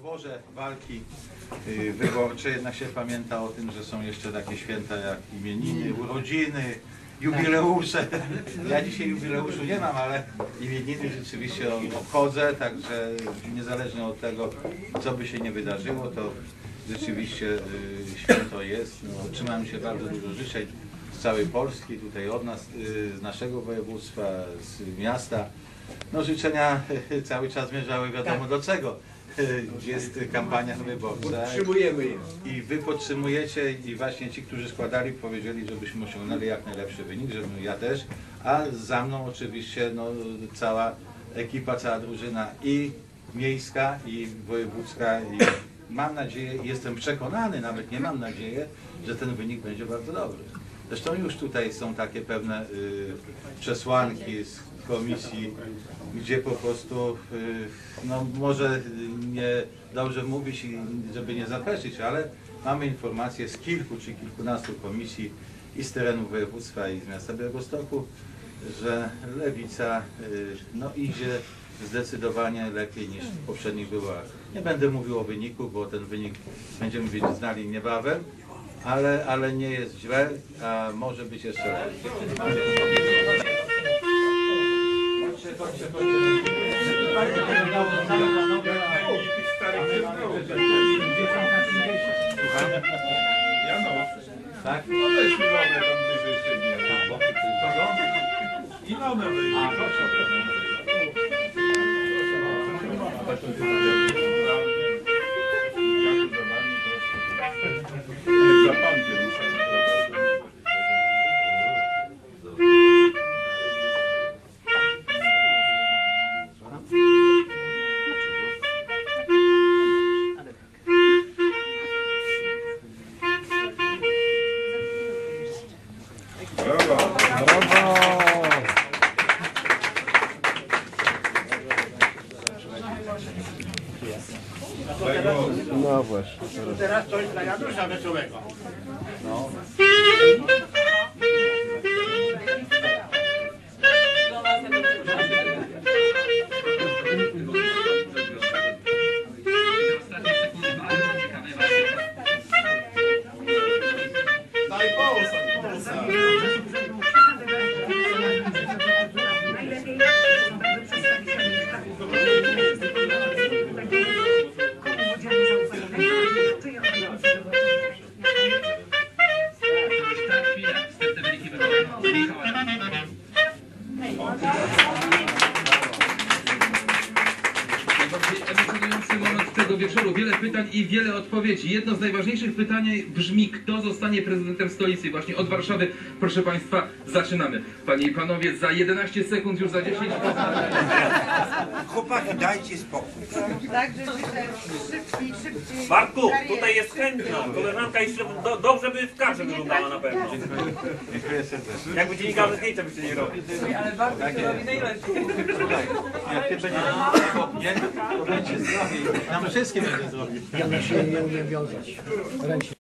ferworze walki y, wyborczej jednak się pamięta o tym, że są jeszcze takie święta jak imieniny, urodziny, jubileusze. Ja dzisiaj jubileuszu nie mam, ale imieniny rzeczywiście obchodzę, także niezależnie od tego, co by się nie wydarzyło, to rzeczywiście y, święto jest. No, trzymałem się bardzo dużo życzeń z całej Polski, tutaj od nas, y, z naszego województwa, z miasta. No życzenia cały czas zmierzały wiadomo do czego. Jest kampania wyborcza Utrzymujemy je. i wy podtrzymujecie i właśnie ci, którzy składali powiedzieli, żebyśmy osiągnęli jak najlepszy wynik, żebym ja też, a za mną oczywiście no, cała ekipa, cała drużyna i miejska i wojewódzka i mam nadzieję, jestem przekonany, nawet nie mam nadzieję, że ten wynik będzie bardzo dobry. Zresztą już tutaj są takie pewne y, przesłanki z komisji, gdzie po prostu, y, no może nie dobrze mówić, żeby nie zaprzeczyć, ale mamy informacje z kilku czy kilkunastu komisji i z terenu województwa i z miasta Białegostoku, że lewica y, no, idzie zdecydowanie lepiej niż w poprzednich wyborach. Nie będę mówił o wyniku, bo ten wynik będziemy znali niebawem, ale, ale nie jest źle, a może być jeszcze lepiej. Tak? No weź Ilonę tam bliżej siebie. Ilonę wyjdzie. A, proszę. Nie, No właśnie. Teraz coś dla Janusza Wesołego. Tego wieczoru. Wiele pytań i wiele odpowiedzi. Jedno z najważniejszych pytań brzmi, kto zostanie prezydentem stolicy? Właśnie od Warszawy, proszę Państwa, zaczynamy. Panie i Panowie, za 11 sekund, już za 10 Chłopaki, dajcie spokój. Tak, że myślę szybciej, szybciej. Bartku, tutaj jest chętna. Koleżanka jeszcze do, dobrze by w kadrze wyglądała na pewno. Dziękuję serdecznie. Jakby dziennikarze zdjęcia byście nie robili. Jak ty będziesz nie, to będzie zdrowiej. Nam wszystkim będzie zdrowiej. Ja na siebie nie umiem wiązać. Ręcznie.